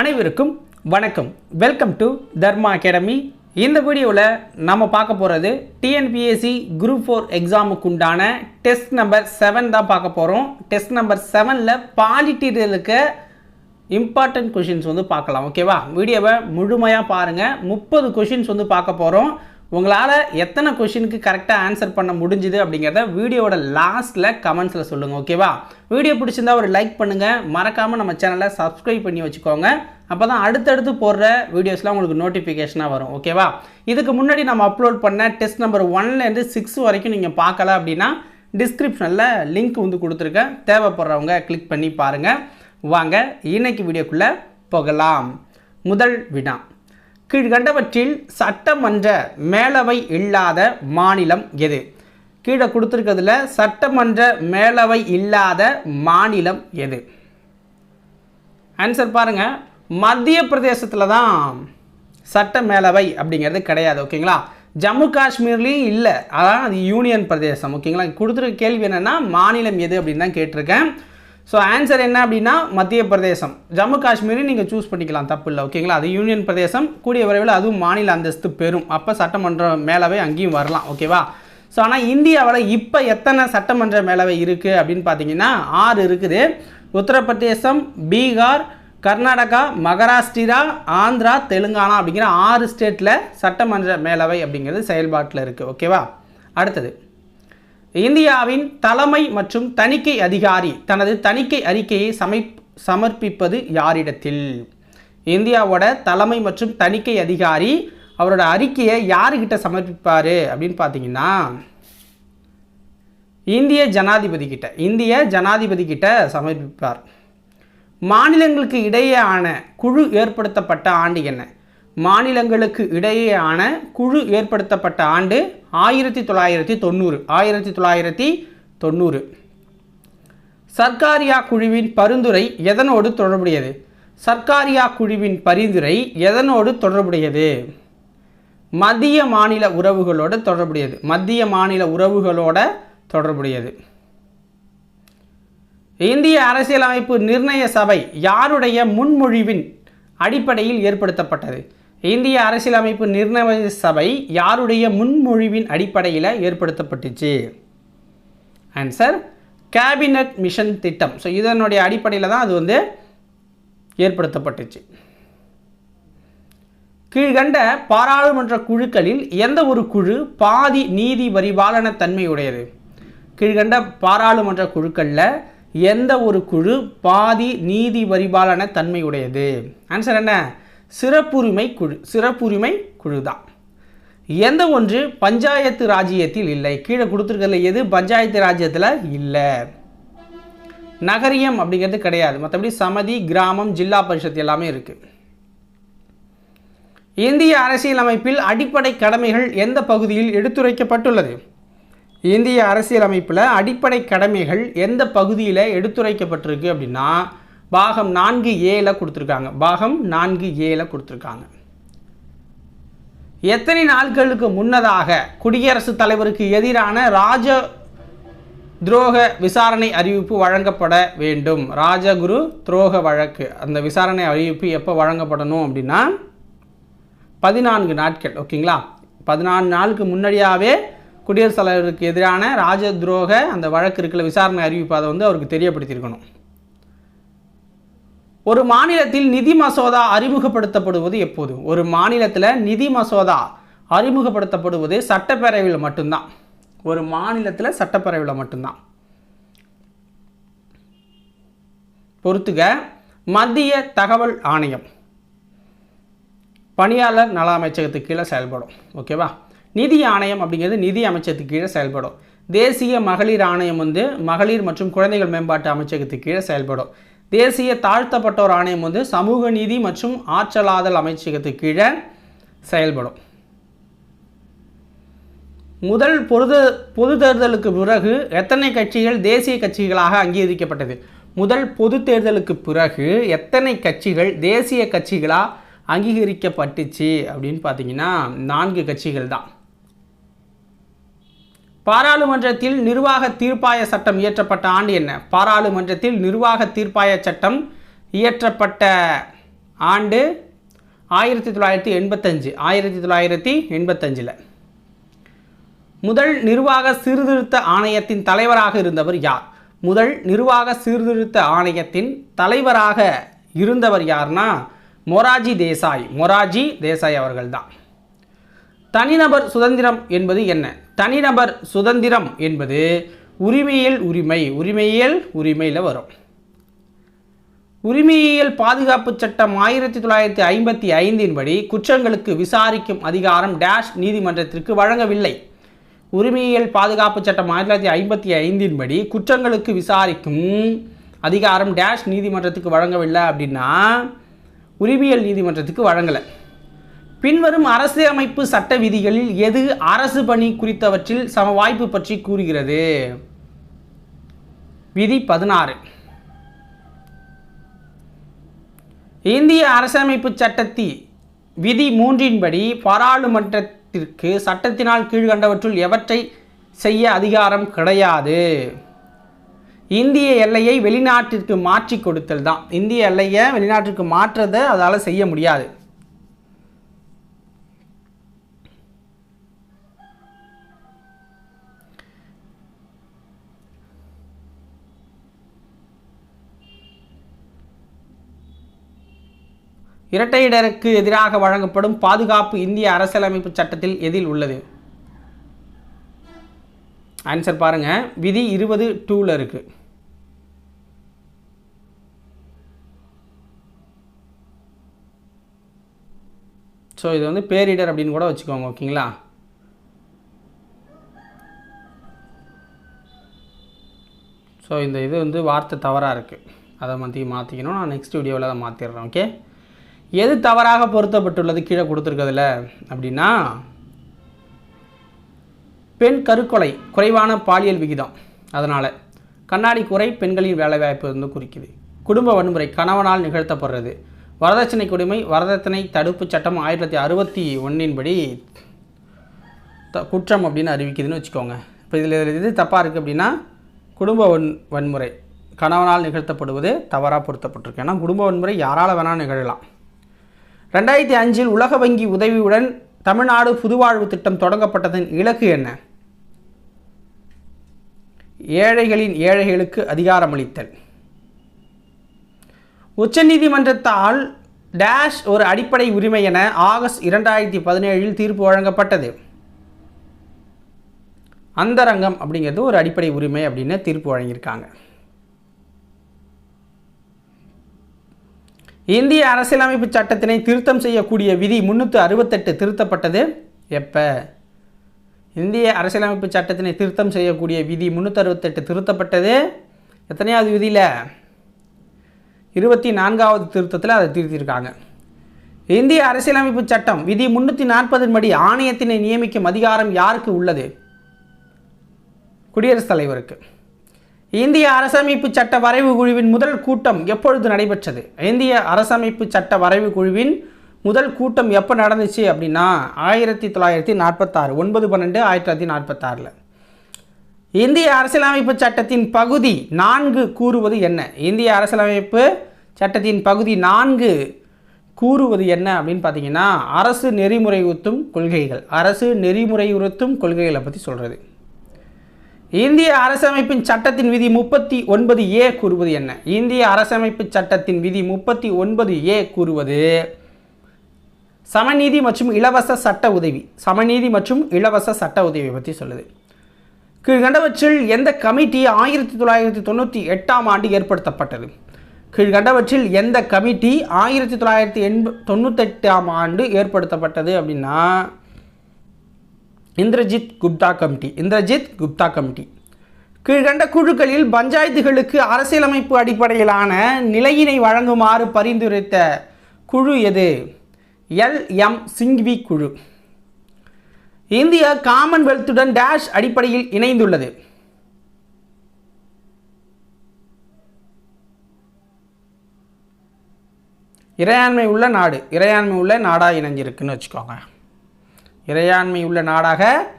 அனைவருக்கும் வணக்கம். Welcome to Dharma academy இந்த வீடியோவில் நம்ம பார்க்க போகிறது டிஎன்பிஎஸ்சி குரூப் ஃபோர் எக்ஸாமுக்கு உண்டான டெஸ்ட் நம்பர் செவன் தான் பார்க்க போகிறோம் டெஸ்ட் நம்பர் செவனில் பாலிட்டிகளுக்கு இம்பார்ட்டன்ட் கொஷின்ஸ் வந்து பார்க்கலாம் ஓகேவா வீடியோவை முழுமையாக பாருங்கள் முப்பது கொஷின்ஸ் வந்து பார்க்க போகிறோம் உங்களால் எத்தனை கொஷினுக்கு கரெக்டாக ஆன்சர் பண்ண முடிஞ்சுது அப்படிங்கிறத வீடியோவோட லாஸ்ட்டில் கமெண்ட்ஸில் சொல்லுங்கள் ஓகேவா வீடியோ பிடிச்சிருந்தா ஒரு லைக் பண்ணுங்கள் மறக்காமல் நம்ம சேனலை சப்ஸ்கிரைப் பண்ணி வச்சுக்கோங்க. அப்போ தான் அடுத்தடுத்து போடுற வீடியோஸ்லாம் உங்களுக்கு நோட்டிஃபிகேஷனாக வரும் ஓகேவா இதுக்கு முன்னாடி நம்ம அப்லோட் பண்ண டெஸ்ட் நம்பர் ஒன்லேருந்து சிக்ஸ் வரைக்கும் நீங்கள் பார்க்கல அப்படின்னா டிஸ்கிரிப்ஷனில் லிங்க் வந்து கொடுத்துருக்கேன் தேவைப்படுறவங்க கிளிக் பண்ணி பாருங்கள் வாங்க இன்றைக்கு வீடியோக்குள்ளே போகலாம். முதல் வினா. கீழ்கண்டவற்றில் சட்டமன்ற மேலவை இல்லாத மாநிலம் எது? கீழே கொடுத்துருக்கிறதுல சட்டமன்ற மேலவை இல்லாத மாநிலம் எது? ஆன்சர் பாருங்க. மத்திய பிரதேசத்தில் தான் சட்ட மேலவை அப்படிங்கிறது கிடையாது ஓகேங்களா ஜம்மு காஷ்மீர்லேயும் இல்லை. அதான் அது யூனியன் பிரதேசம் ஓகேங்களா கொடுத்துருக்க கேள்வி என்னென்னா மாநிலம் எது அப்படின்னு தான் கேட்டிருக்கேன். ஸோ ஆன்சர் என்ன அப்படின்னா மத்திய பிரதேசம். ஜம்மு காஷ்மீரையும் நீங்கள் சூஸ் பண்ணிக்கலாம் தப்பு இல்லை ஓகேங்களா அது யூனியன் பிரதேசம். கூடிய விரைவில் அதுவும் மாநில அந்தஸ்து பெறும். அப்போ சட்டமன்ற மேலவை அங்கேயும் வரலாம் ஓகேவா ஸோ ஆனால் இந்தியாவில் இப்போ எத்தனை சட்டமன்ற மேலவை இருக்குது அப்படின்னு பார்த்தீங்கன்னா ஆறு இருக்குது. உத்தரப்பிரதேசம் பீகார் கர்நாடகா மகாராஷ்டிரா ஆந்திரா தெலுங்கானா அப்படிங்கிற ஆறு ஸ்டேட்டில் சட்டமன்ற மேலவை அப்படிங்கிறது செயல்பாட்டில் இருக்குது ஓகேவா அடுத்தது. இந்தியாவின் தலைமை மற்றும் தணிக்கை அதிகாரி தனது தணிக்கை அறிக்கையை சமை சமர்ப்பிப்பது யாரிடத்தில்? இந்தியாவோட தலைமை மற்றும் தணிக்கை அதிகாரி அவரோட அறிக்கையை யாருக்கிட்ட சமர்ப்பிப்பார் அப்படின்னு பார்த்தீங்கன்னா இந்திய ஜனாதிபதி கிட்ட இந்திய ஜனாதிபதி கிட்ட சமர்ப்பிப்பார். மாநிலங்களுக்கு இடையேயான குழு ஏற்படுத்தப்பட்ட ஆண்டு என்ன? மாநிலங்களுக்கு இடையேயான குழு ஏற்படுத்தப்பட்ட ஆண்டு ஆயிரத்தி தொள்ளாயிரத்தி தொண்ணூறு. ஆயிரத்தி தொள்ளாயிரத்தி தொண்ணூறு. சர்க்காரியா குழுவின் பரிந்துரை எதனோடு தொடர்புடையது? சர்க்காரியா குழுவின் பரிந்துரை எதனோடு தொடர்புடையது? மத்திய மாநில உறவுகளோடு தொடர்புடையது. மத்திய மாநில உறவுகளோட தொடர்புடையது. இந்திய அரசியலமைப்பு நிர்ணய சபை யாருடைய முன்மொழிவின் அடிப்படையில் ஏற்படுத்தப்பட்டது? இந்திய அரசியலமைப்பு நிர்ணய சபை யாருடைய முன்மொழிவின் அடிப்படையில் ஏற்படுத்தப்பட்டுச்சு? ஆன்சர் கேபினட் மிஷன் திட்டம். ஸோ இதனுடைய அடிப்படையில் தான் அது வந்து ஏற்படுத்தப்பட்டுச்சு. கீழ்கண்ட பாராளுமன்ற குழுக்களில் எந்த ஒரு குழு பாதி நீதி வரிபாலன தன்மையுடையது? கீழ்கண்ட பாராளுமன்ற குழுக்களில் எந்த ஒரு குழு பாதி நீதி வரிபாலன தன்மையுடையது? ஆன்சர் என்ன? சிறப்புரிமை குழு சிறப்புரிமை குழு தான் எந்த ஒன்று பஞ்சாயத்து ராஜ்யத்தில் இல்லை. கீழே கொடுத்துருக்கல எது? பஞ்சாயத்து ராஜ்யத்தில் இல்லை. நகரியம் அப்படிங்கிறது கிடையாது. மற்றபடி சமதி கிராமம் ஜில்லா பரிஷத் எல்லாமே இருக்குது இந்திய அரசியலமைப்பில் அடிப்படை கடமைகள் எந்த பகுதியில் எடுத்துரைக்கப்பட்டுள்ளது? இந்திய அரசியலமைப்பில் அடிப்படை கடமைகள் எந்த பகுதியில் எடுத்துரைக்கப்பட்டிருக்கு அப்படின்னா பாகம் நான்கு ஏல கொடுத்துருக்காங்க. பாகம் நான்கு ஏல கொடுத்துருக்காங்க. எத்தனை நாட்களுக்கு முன்னதாக குடியரசுத் தலைவருக்கு எதிரான ராஜ துரோக விசாரணை அறிவிப்பு வழங்கப்பட வேண்டும். ராஜகுரு துரோக வழக்கு. அந்த விசாரணை அறிவிப்பு எப்போ வழங்கப்படணும் அப்படின்னா பதினான்கு நாட்கள். ஓகேங்களா? பதினான்கு நாளுக்கு முன்னாடியாகவே குடியரசுத் தலைவருக்கு எதிரான ராஜ துரோக அந்த வழக்கு இருக்கிற விசாரணை அறிவிப்பு அதை வந்து அவருக்கு தெரியப்படுத்தியிருக்கணும். ஒரு மாநிலத்தில் நிதி மசோதா அறிமுகப்படுத்தப்படுவது எப்போது? ஒரு மாநிலத்தில் நிதி மசோதா அறிமுகப்படுத்தப்படுவது சட்டப்பேரவையில் மட்டும்தான். ஒரு மாநிலத்தில் சட்டப்பேரவையில் மட்டும்தான். பொறுத்துக மத்திய தகவல் ஆணையம் பணியாளர் நல அமைச்சகத்துக்கு கீழே செயல்படும். ஓகேவா? நிதி ஆணையம் அப்படிங்கிறது நிதி அமைச்சகத்துக்கு கீழே செயல்படும். தேசிய மகளிர் ஆணையம் வந்து மகளிர் மற்றும் குழந்தைகள் மேம்பாட்டு அமைச்சகத்துக்கு கீழே செயல்படும். தேசிய தாழ்த்தப்பட்டோர் ஆணையம் வந்து சமூக நீதி மற்றும் ஆற்றலாதல் அமைச்சகத்துக்கு கீழே செயல்படும். முதல் பொது பொது தேர்தலுக்கு பிறகு எத்தனை கட்சிகள் தேசிய கட்சிகளாக அங்கீகரிக்கப்பட்டது? முதல் பொது தேர்தலுக்கு பிறகு எத்தனை கட்சிகள் தேசிய கட்சிகளாக அங்கீகரிக்கப்பட்டுச்சு அப்படின்னு பார்த்தீங்கன்னா நான்கு கட்சிகள் தான். பாராளுமன்றத்தில் நிர்வாக தீர்ப்பாய சட்டம் இயற்றப்பட்ட ஆண்டு என்ன? பாராளுமன்றத்தில் நிர்வாக தீர்ப்பாய சட்டம் இயற்றப்பட்ட ஆண்டு ஆயிரத்தி தொள்ளாயிரத்தி எண்பத்தஞ்சு. ஆயிரத்தி தொள்ளாயிரத்தி எண்பத்தஞ்சில். முதல் நிர்வாக சீர்திருத்த ஆணையத்தின் தலைவராக இருந்தவர் யார்? முதல் நிர்வாக சீர்திருத்த ஆணையத்தின் தலைவராக இருந்தவர் யார்னா மொராஜி தேசாய். மொராஜி தேசாய் அவர்கள்தான். தனிநபர் சுதந்திரம் என்பது என்ன? தனிநபர் சுதந்திரம் என்பது உரிமையியல் உரிமை. உரிமையியல் உரிமையில் வரும். உரிமையியல் பாதுகாப்பு சட்டம் ஆயிரத்தி தொள்ளாயிரத்தி ஐம்பத்தி ஐந்தின் படி குற்றங்களுக்கு விசாரிக்கும் அதிகாரம் டேஷ் நீதிமன்றத்திற்கு வழங்கவில்லை. உரிமையியல் பாதுகாப்பு சட்டம் ஆயிரத்தி தொள்ளாயிரத்தி ஐம்பத்தி ஐந்தின் படி குற்றங்களுக்கு விசாரிக்கும் அதிகாரம் டேஷ் நீதிமன்றத்துக்கு வழங்கவில்லை அப்படின்னா உரிமையியல் நீதிமன்றத்துக்கு வழங்கலை. பின்வரும் அரசியலமைப்பு சட்ட விதிகளில் எது அரசு பணி குறித்தவற்றில் சம வாய்ப்பு பற்றி கூறுகிறது? விதி பதினாறு. இந்திய அரசமைப்பு சட்டத்தி விதி மூன்றின்படி பாராளுமன்றத்திற்கு சட்டத்தினால் கீழ்கண்டவற்றுள் எவற்றை செய்ய அதிகாரம் கிடையாது? இந்திய எல்லையை வெளிநாட்டிற்கு மாற்றி கொடுத்தல் தான். இந்திய எல்லையை வெளிநாட்டிற்கு மாற்றதை அதால் செய்ய முடியாது. இரட்டையிடருக்கு எதிராக வழங்கப்படும் பாதுகாப்பு இந்திய அரசியலமைப்பு சட்டத்தில் எதில் உள்ளது? ஆன்சர் பாருங்க. விதி இருபது டூவில் இருக்கு. ஸோ இது வந்து பேரிடர் அப்படின்னு கூட வச்சுக்கோங்க ஓகேங்களா? ஸோ இந்த இது வந்து வார்த்தை தவறாக இருக்குது அதை மாற்றி மாற்றிக்கணும் நான் நெக்ஸ்ட் வீடியோவில் அதை மாற்றிடுறேன் ஓகே? எது தவறாக பொருத்தப்பட்டுள்ளது கீழே கொடுத்துருக்கிறதுல? அப்படின்னா பெண் கருக்கொலை குறைவான பாலியல் விகிதம். அதனால் கண்ணாடி குறை பெண்களின் வேலைவாய்ப்பு வந்து குறிக்குது. குடும்ப வன்முறை கணவனால் நிகழ்த்தப்படுறது. வரதட்சணை கொடுமை வரதட்சணை தடுப்பு சட்டம் ஆயிரத்தி தொள்ளாயிரத்தி அறுபத்தி ஒன்றின்படி த குற்றம் அப்படின்னு அறிவிக்குதுன்னு வச்சுக்கோங்க. இப்போ இதில் எது தப்பாக இருக்குது அப்படின்னா குடும்ப வன் வன்முறை கணவனால் நிகழ்த்தப்படுவது தவறாக பொருத்தப்பட்டிருக்கு. ஏன்னா குடும்ப வன்முறை யாரால் வேணால் நிகழலாம். ரெண்டாயிரத்தி அஞ்சில் உலக வங்கி உதவியுடன் தமிழ்நாடு புதுவாழ்வு திட்டம் தொடங்கப்பட்டதன் இலக்கு என்ன? ஏழைகளின் ஏழைகளுக்கு அதிகாரமளித்தல். உச்சநீதிமன்றத்தால் டேஷ் ஒரு அடிப்படை உரிமை என ஆகஸ்ட் இரண்டாயிரத்தி பதினேழில் தீர்ப்பு வழங்கப்பட்டது. அந்தரங்கம் அப்படிங்கிறது ஒரு அடிப்படை உரிமை அப்படின்னு தீர்ப்பு வழங்கியிருக்காங்க. இந்திய அரசியலமைப்பு சட்டத்தினை திருத்தம் செய்யக்கூடிய விதி முன்னூற்றி அறுபத்தெட்டு திருத்தப்பட்டது. எப்போ? இந்திய அரசியலமைப்பு சட்டத்தினை திருத்தம் செய்யக்கூடிய விதி முன்னூற்றி அறுபத்தெட்டு திருத்தப்பட்டது. எத்தனையாவது விதியில்? இருபத்தி நான்காவது திருத்தத்தில் அதை திருத்தியிருக்காங்க. இந்திய அரசியலமைப்பு சட்டம் விதி முன்னூற்றி நாற்பதின் படி ஆணையத்தினை நியமிக்கும் அதிகாரம் யாருக்கு உள்ளது? குடியரசுத் தலைவருக்கு. இந்திய அரசமைப்பு சட்ட வரைவு குழுவின் முதல் கூட்டம் எப்பொழுது நடைபெற்றது? இந்திய அரசமைப்பு சட்ட வரைவு குழுவின் முதல் கூட்டம் எப்போ நடந்துச்சு அப்படின்னா ஆயிரத்தி தொள்ளாயிரத்தி நாற்பத்தாறு ஒன்பது பன்னெண்டு ஆயிரத்தி தொள்ளாயிரத்தி நாற்பத்தாறில். இந்திய அரசியலமைப்பு சட்டத்தின் பகுதி நான்கு கூறுவது என்ன? இந்திய அரசியலமைப்பு சட்டத்தின் பகுதி நான்கு கூறுவது என்ன அப்படின்னு பார்த்தீங்கன்னா அரசு நெறிமுறையுறுத்தும் கொள்கைகள். அரசு நெறிமுறையுறுத்தும் கொள்கைகளை பற்றி சொல்கிறது இந்திய அரசமைப்பின் சட்டத்தின் விதி முப்பத்தி ஒன்பது ஏ கூறுவது என்ன? இந்திய அரசமைப்பு சட்டத்தின் விதி முப்பத்தி ஒன்பது ஏ கூறுவது சமநீதி மற்றும் இலவச சட்ட உதவி. சமநீதி மற்றும் இலவச சட்ட உதவியை பற்றி சொல்லுது. கீழ்கண்டவற்றில் எந்த கமிட்டி ஆயிரத்தி தொள்ளாயிரத்தி தொண்ணூற்றி எட்டாம் ஆண்டு ஏற்படுத்தப்பட்டது? கீழ்கண்டவற்றில் எந்த கமிட்டி ஆயிரத்தி தொள்ளாயிரத்தி எண்ப தொண்ணூத்தெட்டாம் ஆண்டு ஏற்படுத்தப்பட்டது அப்படின்னா இந்திரஜித் குப்தா கமிட்டி இந்திரஜித் குப்தா கமிட்டி. கீழ்கண்ட குழுக்களில் பஞ்சாயத்துகளுக்கு அரசியலமைப்பு அடிப்படையிலான நிலையினை வழங்குமாறு பரிந்துரைத்த குழு எது? எல். எம். சிங்வி குழு. இந்தியா காமன்வெல்த்துடன் டேஷ் அடிப்படையில் இணைந்துள்ளது. இறையாண்மை உள்ள நாடு இறையாண்மை உள்ள நாடாக இணைஞ்சிருக்குன்னு வச்சுக்கோங்க. இறையாண்மை உள்ள நாடாக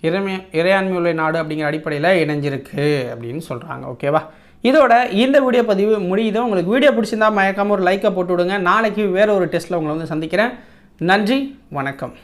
இறைமை இறையாண்மை உள்ள நாடு அப்படிங்கிற அடிப்படையில் இணைஞ்சிருக்கு அப்படின்னு சொல்கிறாங்க ஓகேவா இதோட இந்த வீடியோ பதிவு முடியுது. உங்களுக்கு வீடியோ பிடிச்சிருந்தா மயக்காமல் ஒரு லைக்கை போட்டு விடுங்க. நாளைக்கு வேறு ஒரு டெஸ்ட்டில் உங்களை வந்து சந்திக்கிறேன். நன்றி வணக்கம்.